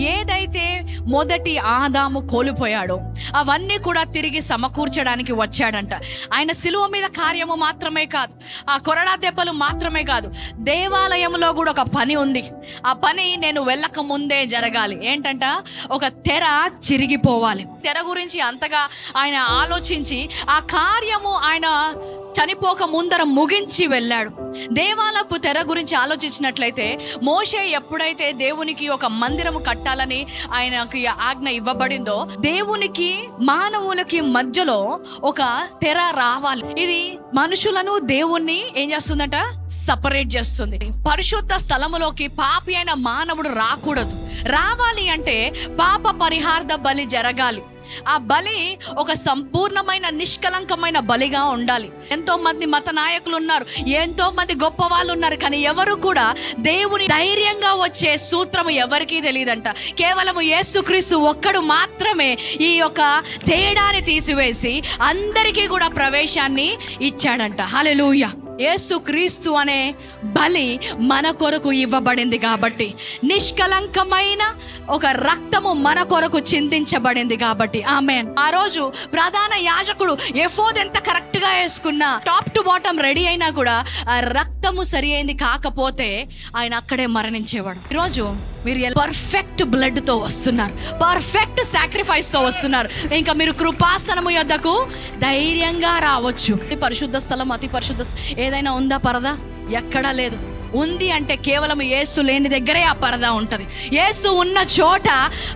ఏదైతే మొదటి ఆదాము కోల్పోయాడో అవన్నీ కూడా తిరిగి సమకూర్చడానికి వచ్చాడంట. ఆయన సిలువ మీద కార్యము మాత్రమే కాదు ఆ కొరడా దెబ్బలు మాత్రమే కాదు దేవాలయంలో కూడా ఒక పని ఉంది. ఆ పని నేను వెళ్ళక ముందే జరగాలి. ఏంటంట? ఒక తెర చిరిగిపోవాలి. తెర గురించి అంతగా ఆయన ఆలోచించి ఆ కార్యము ఆయన చనిపోక ముందర ముగించి వెళ్ళాడు. దేవాలపు తెర గురించి ఆలోచించినట్లయితే మోషే ఎప్పుడైతే దేవునికి ఒక మందిరము కట్టాలని ఆయనకి ఆజ్ఞ ఇవ్వబడిందో దేవునికి మానవులకి మధ్యలో ఒక తెర రావాలి. ఇది మనుషులను దేవుణ్ణి ఏం చేస్తుందట? సపరేట్ చేస్తుంది. పరిశుద్ధ స్థలములోకి పాపి అయిన మానవుడు రాకూడదు. రావాలి అంటే పాప పరిహార్థ బలి జరగాలి. ఆ బలి ఒక సంపూర్ణమైన నిష్కలంకమైన బలిగా ఉండాలి. ఎంతో మంది మత నాయకులు ఉన్నారు ఎంతో మంది గొప్ప వాళ్ళు ఉన్నారు కానీ ఎవరు కూడా దేవుని ధైర్యంగా వచ్చే సూత్రము ఎవరికీ తెలియదంట. కేవలం యేసుక్రీస్తు ఒక్కడు మాత్రమే ఈ యొక్క తేడాని తీసివేసి అందరికీ కూడా ప్రవేశాన్ని ఇచ్చాడంట. హల్లెలూయా. యేసుక్రీస్తు అనే బలి మన కొరకు ఇవ్వబడింది కాబట్టి నిష్కలంకమైన ఒక రక్తము మన కొరకు చిందించబడింది కాబట్టి. ఆమె ఆ రోజు ప్రధాన యాజకుడు ఎఫోద్ ఎంత కరెక్ట్గా వేసుకున్నా టాప్ టు బాటమ్ రెడీ అయినా కూడా ఆ రక్తము సరి అయింది కాకపోతే ఆయన అక్కడే మరణించేవాడు. ఈరోజు మీరు పర్ఫెక్ట్ బ్లడ్తో వస్తున్నారు. పర్ఫెక్ట్ సాక్రిఫైస్తో వస్తున్నారు. ఇంకా మీరు కృపాసనము యొద్దకు ధైర్యంగా రావచ్చు. అతి పరిశుద్ధ స్థలం అతి పరిశుద్ధ ఏదైనా ఉందా పరదా? ఎక్కడా లేదు. ఉంది అంటే కేవలం ఏసు లేని దగ్గరే ఆ పరదా ఉంటుంది. ఏసు ఉన్న చోట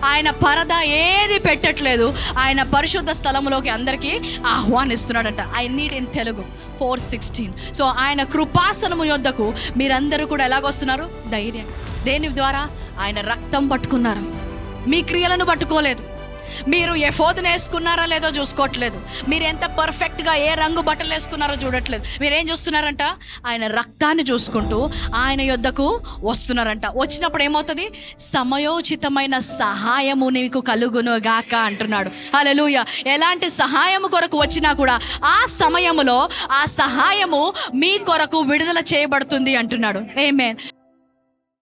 ఆయన పరదా ఏది పెట్టట్లేదు. ఆయన పరిశుద్ధ స్థలంలోకి అందరికీ ఆహ్వానిస్తున్నాడట. I need in Telugu four sixteen so ఆయన కృపాసనము యొద్దకు మీరందరూ కూడా ఎలాగొస్తున్నారు? ధైర్యం. దేని ద్వారా? ఆయన రక్తం పట్టుకున్నారు. మీ క్రియలను పట్టుకోలేదు. మీరు ఏ ఫోదును వేసుకున్నారా లేదో చూసుకోవట్లేదు. మీరు ఎంత పర్ఫెక్ట్గా ఏ రంగు బట్టలు వేసుకున్నారో చూడట్లేదు. మీరు ఏం చూస్తున్నారంట? ఆయన రక్తాన్ని చూసుకుంటూ ఆయన యొద్దకు వస్తున్నారంట. వచ్చినప్పుడు ఏమవుతుంది? సమయోచితమైన సహాయము నీకు కలుగును గాక అంటున్నాడు. అలలుయ ఎలాంటి సహాయము కొరకు వచ్చినా కూడా ఆ సమయములో ఆ సహాయము మీ కొరకు విడుదల చేయబడుతుంది అంటున్నాడు. ఏమే